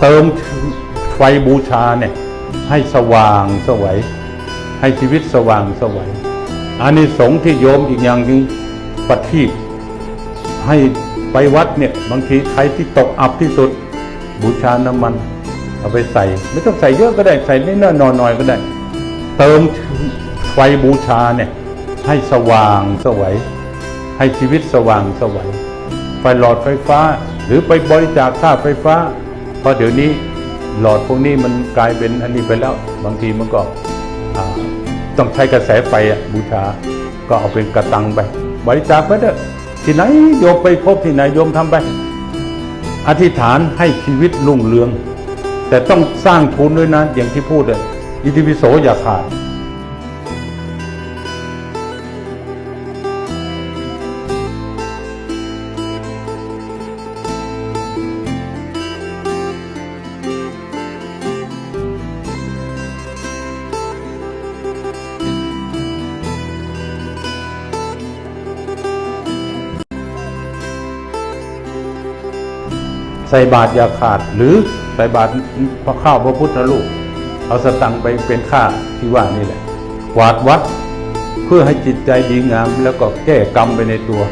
เติมไฟบูชาเนี่ยให้สว่างสวัยให้ชีวิตสว่างสวัยอานิสงส์ที่โยมอีกอย่างหนึ่งปฏิบให้ไปวัดเนี่ยบางทีใครที่ตกอับที่สุด บูชาน้ำมัน เอาไปใส่ ไม่ต้องใส่เยอะก็ได้ใส่นิดๆหน่อยก็ได้ เติมไฟบูชาเนี่ยให้สว่างสวัยให้ชีวิตสว่างสวัยไฟหลอดไฟฟ้า หรือไปบริจาคค่าไฟฟ้า ราะเดี๋ยวนี้หลอดพวกนี้มันกลายเป็นอันนี้ไปแล้ว บางทีมันก็ต้องใช้กระแสไฟบูชา ก็เอาเป็นกระตังไป บริจาคไปเถอะที่ไหนโยมไปพบที่ไหนโยมทำไป อธิษฐานให้ชีวิตรุ่งเรือง แต่ต้องสร้างทุนด้วยนะอย่างที่พูดเลยอิติปิโสอย่าขาด ใส่บาตรอย่าขาด หรือใส่บาตรพระข้าวพระพุทธรูปเอาสตังไปเป็นค่าที่ว่านี่แหละกวาดวัดเพื่อให้จิตใจดีงามแล้วก็แก้กรรมไปในตัว